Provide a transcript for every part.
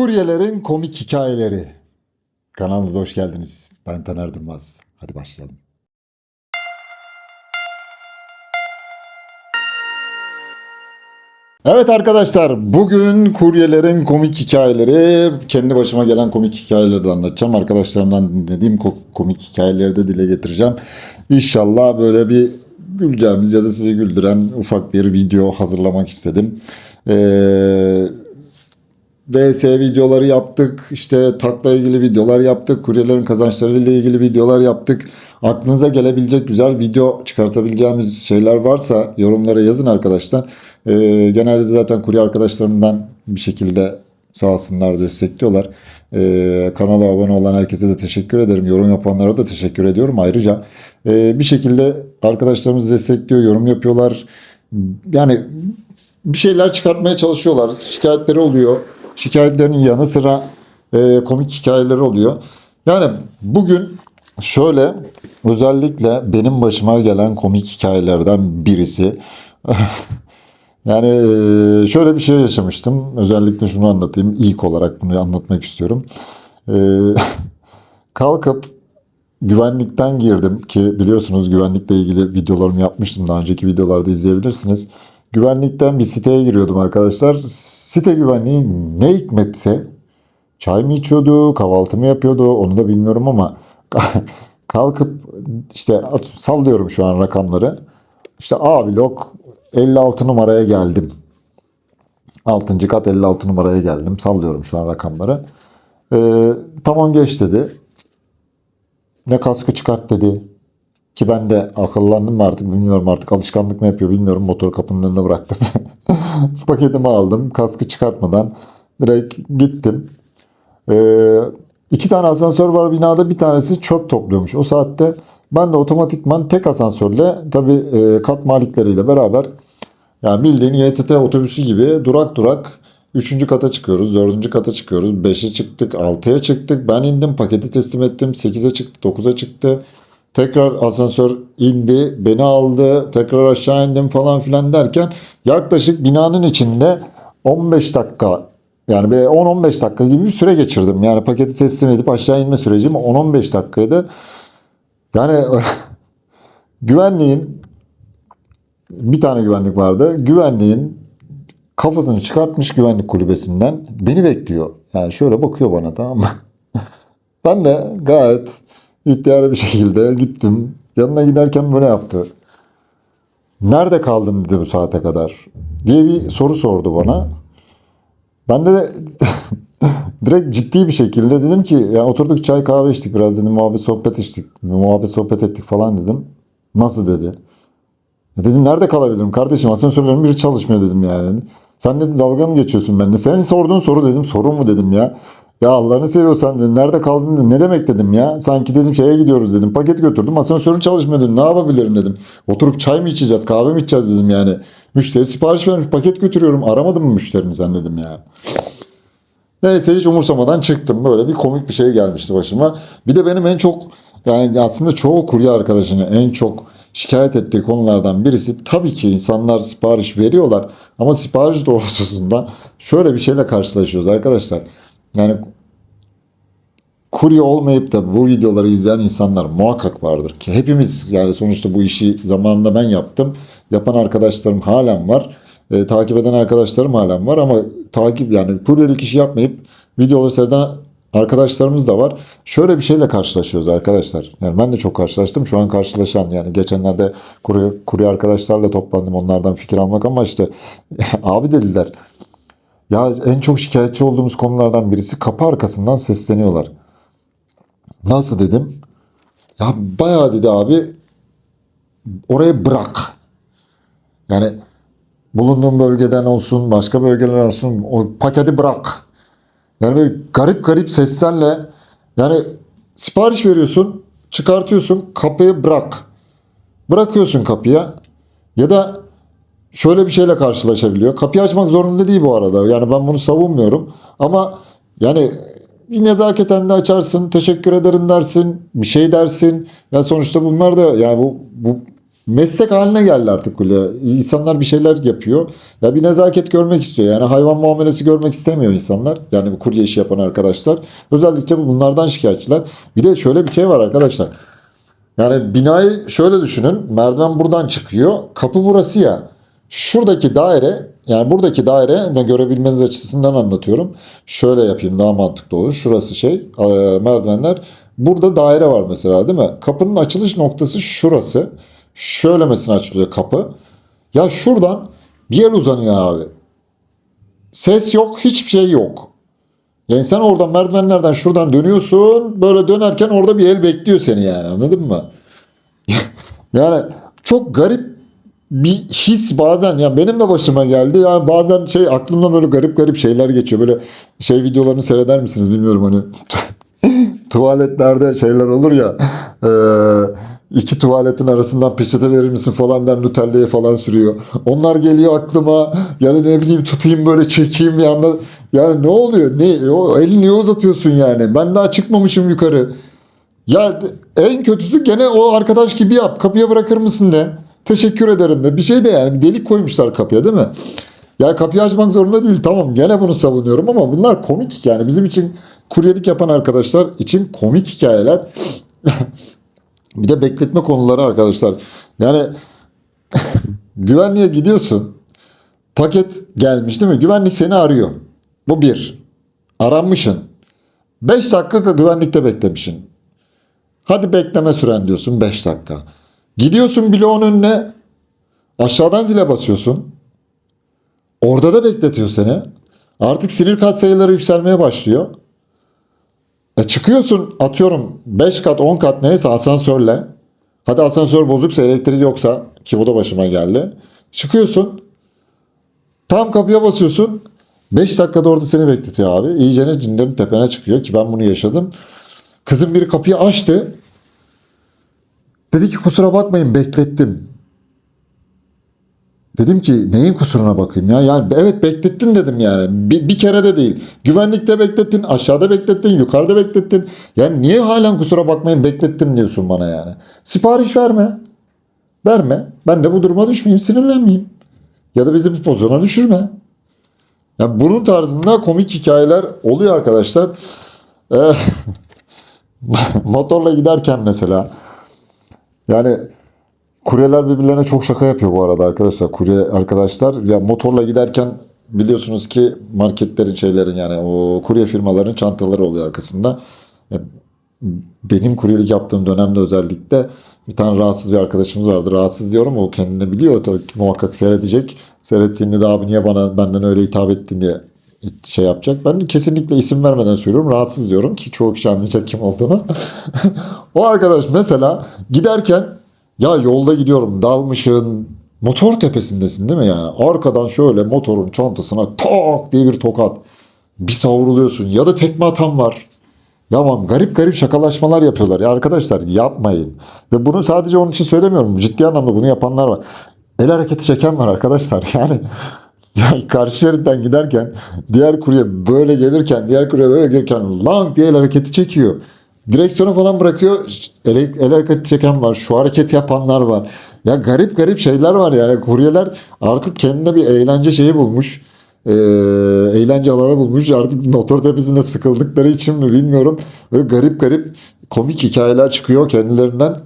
Kuryelerin komik hikayeleri. Kanalımıza hoş geldiniz. Ben Taner Durmaz. Hadi başlayalım. Evet arkadaşlar bugün kuryelerin komik hikayeleri kendi başıma gelen komik hikayeleri de anlatacağım. Arkadaşlarımdan dinlediğim ko- komik hikayeleri de dile getireceğim. İnşallah böyle bir güleceğimiz ya da sizi güldüren ufak bir video hazırlamak istedim. Ee, VS videoları yaptık. İşte takla ilgili videolar yaptık. Kuryelerin kazançları ile ilgili videolar yaptık. Aklınıza gelebilecek güzel video çıkartabileceğimiz şeyler varsa yorumlara yazın arkadaşlar. Ee, genelde de zaten kurye arkadaşlarımdan bir şekilde sağ olsunlar destekliyorlar. Ee, kanala abone olan herkese de teşekkür ederim. Yorum yapanlara da teşekkür ediyorum. Ayrıca e, bir şekilde arkadaşlarımız destekliyor, yorum yapıyorlar. Yani bir şeyler çıkartmaya çalışıyorlar. Şikayetleri oluyor. Şikayetlerinin yanı sıra e, komik hikayeleri oluyor. Yani bugün şöyle özellikle benim başıma gelen komik hikayelerden birisi. yani e, şöyle bir şey yaşamıştım. Özellikle şunu anlatayım. İlk olarak bunu anlatmak istiyorum. E, kalkıp güvenlikten girdim ki biliyorsunuz güvenlikle ilgili videolarımı yapmıştım. Daha önceki videolarda izleyebilirsiniz. Güvenlikten bir siteye giriyordum arkadaşlar. Site güvenliği ne hikmetse çay mı içiyordu, kahvaltı mı yapıyordu onu da bilmiyorum ama kalkıp işte sallıyorum şu an rakamları. İşte A blok 56 numaraya geldim. 6. kat 56 numaraya geldim. Sallıyorum şu an rakamları. Ee, tamam geç dedi. Ne kaskı çıkart dedi. Ki ben de akıllandım mı artık bilmiyorum artık alışkanlık mı yapıyor bilmiyorum. Motoru kapının önüne bıraktım. Paketimi aldım. Kaskı çıkartmadan direkt gittim. Ee, iki tane asansör var binada. Bir tanesi çöp topluyormuş. O saatte ben de otomatikman tek asansörle tabii e, kat malikleriyle beraber yani bildiğin YTT otobüsü gibi durak durak 3. kata çıkıyoruz, 4. kata çıkıyoruz, 5'e çıktık, 6'ya çıktık. Ben indim, paketi teslim ettim, 8'e çıktı, 9'a çıktı. Tekrar asansör indi, beni aldı, tekrar aşağı indim falan filan derken yaklaşık binanın içinde 15 dakika yani bir 10-15 dakika gibi bir süre geçirdim. Yani paketi teslim edip aşağı inme sürecim 10-15 dakikaydı. Yani güvenliğin bir tane güvenlik vardı. Güvenliğin kafasını çıkartmış güvenlik kulübesinden beni bekliyor. Yani şöyle bakıyor bana tamam mı? Ben de gayet ihtiyarlı bir şekilde gittim. Yanına giderken böyle yaptı. Nerede kaldın dedi bu saate kadar diye bir soru sordu bana. Ben de direkt ciddi bir şekilde dedim ki ya oturduk çay kahve içtik biraz dedim muhabbet sohbet içtik muhabbet sohbet ettik falan dedim. Nasıl dedi. E Dedim nerede kalabilirim kardeşim asansörlerin biri çalışmıyor dedim yani. Sen dedi dalga mı geçiyorsun benimle? Senin sorduğun soru dedim soru mu dedim ya. Ya Allah'ını seviyorsan dedim nerede kaldın dedim. Ne demek dedim ya. Sanki dedim şeye gidiyoruz dedim. Paket götürdüm asansörün çalışmıyor dedim. Ne yapabilirim dedim. Oturup çay mı içeceğiz kahve mi içeceğiz dedim yani. Müşteri sipariş vermiş paket götürüyorum. Aramadın mı müşterini sen dedim ya. Neyse hiç umursamadan çıktım. Böyle bir komik bir şey gelmişti başıma. Bir de benim en çok yani aslında çoğu kurye arkadaşını en çok şikayet ettiği konulardan birisi tabii ki insanlar sipariş veriyorlar ama sipariş doğrultusunda şöyle bir şeyle karşılaşıyoruz arkadaşlar. Yani kurye olmayıp da bu videoları izleyen insanlar muhakkak vardır ki hepimiz yani sonuçta bu işi zamanında ben yaptım. Yapan arkadaşlarım halen var. E, takip eden arkadaşlarım halen var ama takip yani kuryelik işi yapmayıp videoları seyreden arkadaşlarımız da var. Şöyle bir şeyle karşılaşıyoruz arkadaşlar. Yani ben de çok karşılaştım. Şu an karşılaşan yani geçenlerde kurye, kurye arkadaşlarla toplandım onlardan fikir almak ama işte abi dediler. Ya en çok şikayetçi olduğumuz konulardan birisi kapı arkasından sesleniyorlar. Nasıl dedim? Ya bayağı dedi abi oraya bırak. Yani bulunduğun bölgeden olsun, başka bölgeler olsun o paketi bırak. Yani böyle garip garip seslerle yani sipariş veriyorsun, çıkartıyorsun, kapıyı bırak. Bırakıyorsun kapıya ya da şöyle bir şeyle karşılaşabiliyor. Kapıyı açmak zorunda değil bu arada. Yani ben bunu savunmuyorum. Ama yani bir nezaketen de açarsın, teşekkür ederim dersin, bir şey dersin. Ya sonuçta bunlar da yani bu, bu meslek haline geldi artık kurye. İnsanlar bir şeyler yapıyor. Ya bir nezaket görmek istiyor. Yani hayvan muamelesi görmek istemiyor insanlar. Yani bu kurye işi yapan arkadaşlar. Özellikle bunlardan şikayetçiler. Bir de şöyle bir şey var arkadaşlar. Yani binayı şöyle düşünün. Merdiven buradan çıkıyor. Kapı burası ya. Şuradaki daire yani buradaki daire de görebilmeniz açısından anlatıyorum. Şöyle yapayım daha mantıklı olur. Şurası şey e, merdivenler. Burada daire var mesela değil mi? Kapının açılış noktası şurası. Şöyle mesela açılıyor kapı. Ya şuradan bir yer uzanıyor abi. Ses yok, hiçbir şey yok. Yani sen oradan merdivenlerden şuradan dönüyorsun. Böyle dönerken orada bir el bekliyor seni yani anladın mı? yani çok garip bir his bazen ya benim de başıma geldi. Yani bazen şey aklımda böyle garip garip şeyler geçiyor. Böyle şey videolarını seyreder misiniz bilmiyorum hani tuvaletlerde şeyler olur ya e, iki tuvaletin arasından peçete verir misin falan der Nutella'ya falan sürüyor. Onlar geliyor aklıma ya ne bileyim tutayım böyle çekeyim yanda yani ne oluyor ne o elini niye uzatıyorsun yani ben daha çıkmamışım yukarı. Ya en kötüsü gene o arkadaş gibi yap kapıya bırakır mısın de teşekkür ederim de bir şey de yani bir delik koymuşlar kapıya değil mi? Ya kapıyı açmak zorunda değil tamam gene bunu savunuyorum ama bunlar komik yani bizim için kuryelik yapan arkadaşlar için komik hikayeler. bir de bekletme konuları arkadaşlar. Yani güvenliğe gidiyorsun. Paket gelmiş değil mi? Güvenlik seni arıyor. Bu bir. Aranmışsın. 5 dakika güvenlikte beklemişsin. Hadi bekleme süren diyorsun 5 dakika. Gidiyorsun bloğun önüne. Aşağıdan zile basıyorsun. Orada da bekletiyor seni. Artık sinir kat sayıları yükselmeye başlıyor. E çıkıyorsun atıyorum 5 kat 10 kat neyse asansörle. Hadi asansör bozuksa elektrik yoksa ki bu da başıma geldi. Çıkıyorsun. Tam kapıya basıyorsun. 5 dakikada orada seni bekletiyor abi. İyicene cinlerin tepene çıkıyor ki ben bunu yaşadım. Kızım biri kapıyı açtı. Dedi ki kusura bakmayın beklettim. Dedim ki neyin kusuruna bakayım ya? Yani evet beklettin dedim yani. Bir, bir kere de değil. Güvenlikte beklettin, aşağıda beklettin, yukarıda beklettin. Yani niye halen kusura bakmayın beklettim diyorsun bana yani. Sipariş verme. Verme. Ben de bu duruma düşmeyeyim, sinirlenmeyeyim. Ya da bizi bu pozisyona düşürme. Yani bunun tarzında komik hikayeler oluyor arkadaşlar. Ee, motorla giderken mesela yani kuryeler birbirlerine çok şaka yapıyor bu arada arkadaşlar. Kurye arkadaşlar ya motorla giderken biliyorsunuz ki marketlerin şeylerin yani o kurye firmaların çantaları oluyor arkasında. Ya, Benim kuryelik yaptığım dönemde özellikle bir tane rahatsız bir arkadaşımız vardı. Rahatsız diyorum o kendini biliyor tabii ki muhakkak seyredecek. Seyrettiğinde de abi niye bana benden öyle hitap ettin diye şey yapacak. Ben kesinlikle isim vermeden söylüyorum. Rahatsız diyorum ki çoğu kişi anlayacak kim olduğunu. o arkadaş mesela giderken ya yolda gidiyorum dalmışın motor tepesindesin değil mi yani? Arkadan şöyle motorun çantasına tak diye bir tokat. Bir savruluyorsun ya da tekme atan var. Yaman garip garip şakalaşmalar yapıyorlar. Ya arkadaşlar yapmayın. Ve bunu sadece onun için söylemiyorum. Ciddi anlamda bunu yapanlar var. El hareketi çeken var arkadaşlar. Yani ya karşı şeritten giderken diğer kurye böyle gelirken diğer kurye böyle gelirken lang diye el hareketi çekiyor. Direksiyonu falan bırakıyor. El, el hareketi çeken var. Şu hareket yapanlar var. Ya garip garip şeyler var yani. Kuryeler artık kendine bir eğlence şeyi bulmuş. Ee, eğlence alanı bulmuş. Artık motor tepesinde sıkıldıkları için mi bilmiyorum. Böyle garip garip komik hikayeler çıkıyor kendilerinden.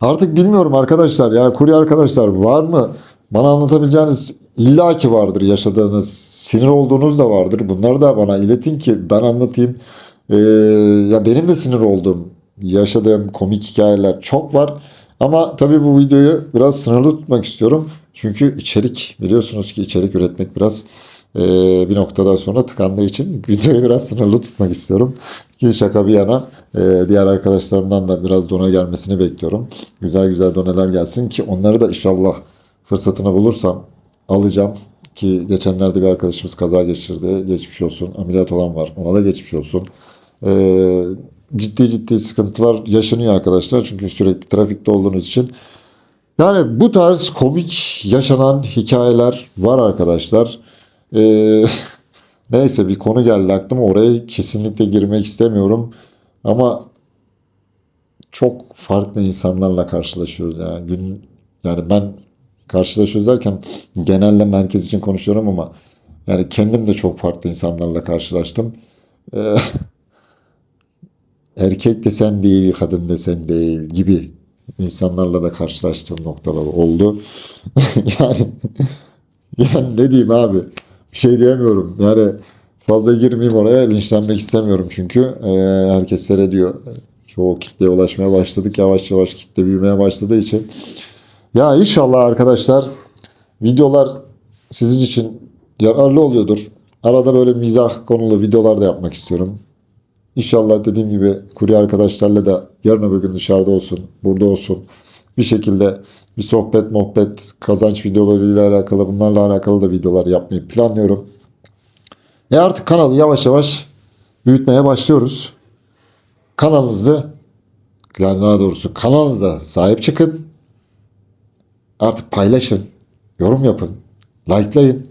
Artık bilmiyorum arkadaşlar. Yani kurye arkadaşlar var mı? Bana anlatabileceğiniz illaki vardır yaşadığınız, sinir olduğunuz da vardır. Bunları da bana iletin ki ben anlatayım. Ee, ya benim de sinir olduğum, yaşadığım komik hikayeler çok var. Ama tabii bu videoyu biraz sınırlı tutmak istiyorum. Çünkü içerik biliyorsunuz ki içerik üretmek biraz e, bir noktadan sonra tıkandığı için videoyu biraz sınırlı tutmak istiyorum. Ki şaka bir yana e, diğer arkadaşlarımdan da biraz done gelmesini bekliyorum. Güzel güzel doneler gelsin ki onları da inşallah fırsatını bulursam alacağım. Ki geçenlerde bir arkadaşımız kaza geçirdi. Geçmiş olsun. Ameliyat olan var. Ona da geçmiş olsun. Ee, ciddi ciddi sıkıntılar yaşanıyor arkadaşlar. Çünkü sürekli trafikte olduğunuz için. Yani bu tarz komik yaşanan hikayeler var arkadaşlar. Ee, neyse bir konu geldi aklıma. Oraya kesinlikle girmek istemiyorum. Ama çok farklı insanlarla karşılaşıyoruz. Yani gün yani ben karşılaşıyoruz derken genelle herkes için konuşuyorum ama yani kendim de çok farklı insanlarla karşılaştım. Ee, erkek desen değil, kadın desen değil gibi insanlarla da karşılaştığım noktalar oldu. yani yani ne diyeyim abi? Bir şey diyemiyorum. Yani fazla girmeyeyim oraya. Linçlenmek istemiyorum çünkü. Ee, herkes seyrediyor. Çoğu kitleye ulaşmaya başladık. Yavaş yavaş kitle büyümeye başladığı için. Ya inşallah arkadaşlar videolar sizin için yararlı oluyordur. Arada böyle mizah konulu videolar da yapmak istiyorum. İnşallah dediğim gibi kurye arkadaşlarla da yarın öbür gün dışarıda olsun, burada olsun. Bir şekilde bir sohbet, muhabbet, kazanç videolarıyla alakalı, bunlarla alakalı da videolar yapmayı planlıyorum. E artık kanalı yavaş yavaş büyütmeye başlıyoruz. Kanalınızı, yani daha doğrusu kanalınıza sahip çıkın. Artık paylaşın, yorum yapın, likelayın.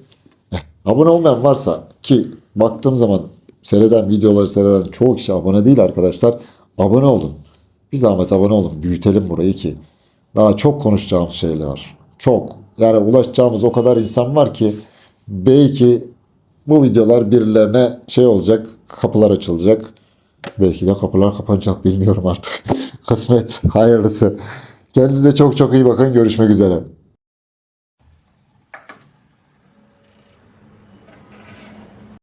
Eh, Abone olmayan varsa ki baktığım zaman seyreden videoları seyreden çoğu kişi abone değil arkadaşlar. Abone olun. Bir zahmet abone olun. Büyütelim burayı ki. Daha çok konuşacağımız şeyler var. Çok. Yani ulaşacağımız o kadar insan var ki belki bu videolar birilerine şey olacak. Kapılar açılacak. Belki de kapılar kapanacak bilmiyorum artık. Kısmet hayırlısı. Kendinize çok çok iyi bakın. Görüşmek üzere.